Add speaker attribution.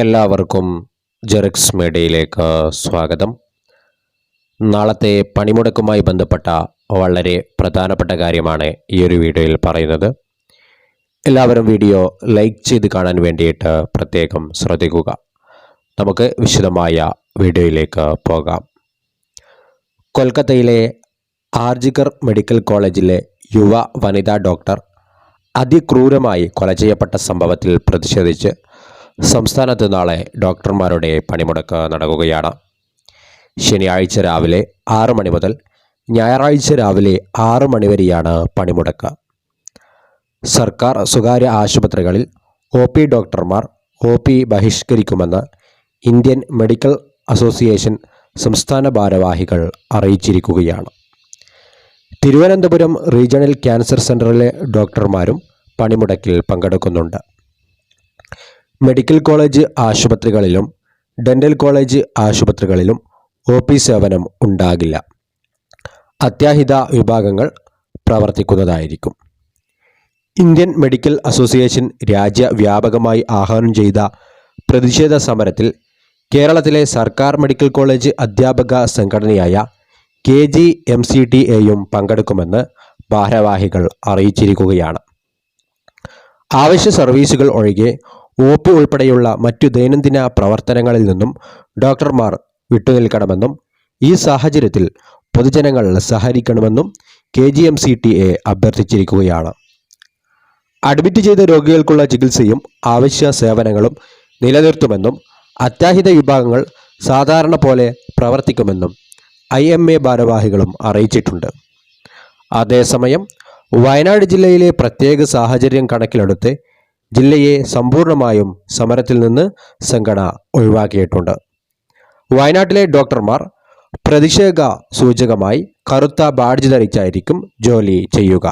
Speaker 1: എല്ലാവർക്കും ജെറിക്സ് മീഡിയയിലേക്ക് സ്വാഗതം. നാളത്തെ പണിമുടക്കുമായി ബന്ധപ്പെട്ട വളരെ പ്രധാനപ്പെട്ട കാര്യമാണ് ഈ ഒരു വീഡിയോയിൽ പറയുന്നത്. എല്ലാവരും വീഡിയോ ലൈക്ക് ചെയ്ത് കാണാൻ വേണ്ടിയിട്ട് പ്രത്യേകം ശ്രദ്ധിക്കുക. നമുക്ക് വിശദമായ വീഡിയോയിലേക്ക് പോകാം. കൊൽക്കത്തയിലെ ആർജിക്കർ മെഡിക്കൽ കോളേജിലെ യുവ വനിതാ ഡോക്ടർ അതിക്രൂരമായി കൊല ചെയ്യപ്പെട്ട സംഭവത്തിൽ പ്രതിഷേധിച്ച് സംസ്ഥാനത്ത് നാളെ ഡോക്ടർമാരുടെ പണിമുടക്ക് നടക്കുകയാണ്. ശനിയാഴ്ച രാവിലെ ആറ് മണി മുതൽ ഞായറാഴ്ച രാവിലെ ആറ് മണി വരെയാണ് പണിമുടക്ക്. സർക്കാർ സ്വകാര്യ ആശുപത്രികളിൽ ഒ പി ഡോക്ടർമാർ ഒ പി ബഹിഷ്കരിക്കുമെന്ന് ഇന്ത്യൻ മെഡിക്കൽ അസോസിയേഷൻ സംസ്ഥാന ഭാരവാഹികൾ അറിയിച്ചിരിക്കുകയാണ്. തിരുവനന്തപുരം റീജിയണൽ ക്യാൻസർ സെന്ററിലെ ഡോക്ടർമാരും പണിമുടക്കിൽ പങ്കെടുക്കുന്നുണ്ട്. മെഡിക്കൽ കോളേജ് ആശുപത്രികളിലും ഡെന്റൽ കോളേജ് ആശുപത്രികളിലും ഒ പി സേവനം ഉണ്ടാകില്ല. അത്യാഹിത വിഭാഗങ്ങൾ പ്രവർത്തിക്കുന്നതായിരിക്കും. ഇന്ത്യൻ മെഡിക്കൽ അസോസിയേഷൻ രാജ്യവ്യാപകമായി ആഹ്വാനം ചെയ്ത പ്രതിഷേധ സമരത്തിൽ കേരളത്തിലെ സർക്കാർ മെഡിക്കൽ കോളേജ് അധ്യാപക സംഘടനയായ K G M C T എയും പങ്കെടുക്കുമെന്ന് ഭാരവാഹികൾ അറിയിച്ചിരിക്കുകയാണ്. ആവശ്യ സർവീസുകൾ ഒഴികെ ഒ പി ഉൾപ്പെടെയുള്ള മറ്റു ദൈനംദിന പ്രവർത്തനങ്ങളിൽ നിന്നും ഡോക്ടർമാർ വിട്ടുനിൽക്കണമെന്നും ഈ സാഹചര്യത്തിൽ പൊതുജനങ്ങൾ സഹകരിക്കണമെന്നും K G M C T A അഭ്യർത്ഥിച്ചിരിക്കുകയാണ്. Admit ചെയ്ത രോഗികൾക്കുള്ള ചികിത്സയും ആവശ്യ സേവനങ്ങളും നിലനിർത്തുമെന്നും അത്യാഹിത വിഭാഗങ്ങൾ സാധാരണ പോലെ പ്രവർത്തിക്കുമെന്നും ഐ എം എ ഭാരവാഹികളും അറിയിച്ചിട്ടുണ്ട്. അതേസമയം വയനാട് ജില്ലയിലെ പ്രത്യേക സാഹചര്യം കണക്കിലെടുത്ത് ജില്ലയെ സമ്പൂർണമായും സമരത്തിൽ നിന്ന് സംഘടന ഒഴിവാക്കിയിട്ടുണ്ട്. വയനാട്ടിലെ ഡോക്ടർമാർ പ്രതിഷേധ സൂചകമായി കറുത്ത ബാഡ്ജ് ധരിച്ചായിരിക്കും ജോലി ചെയ്യുക.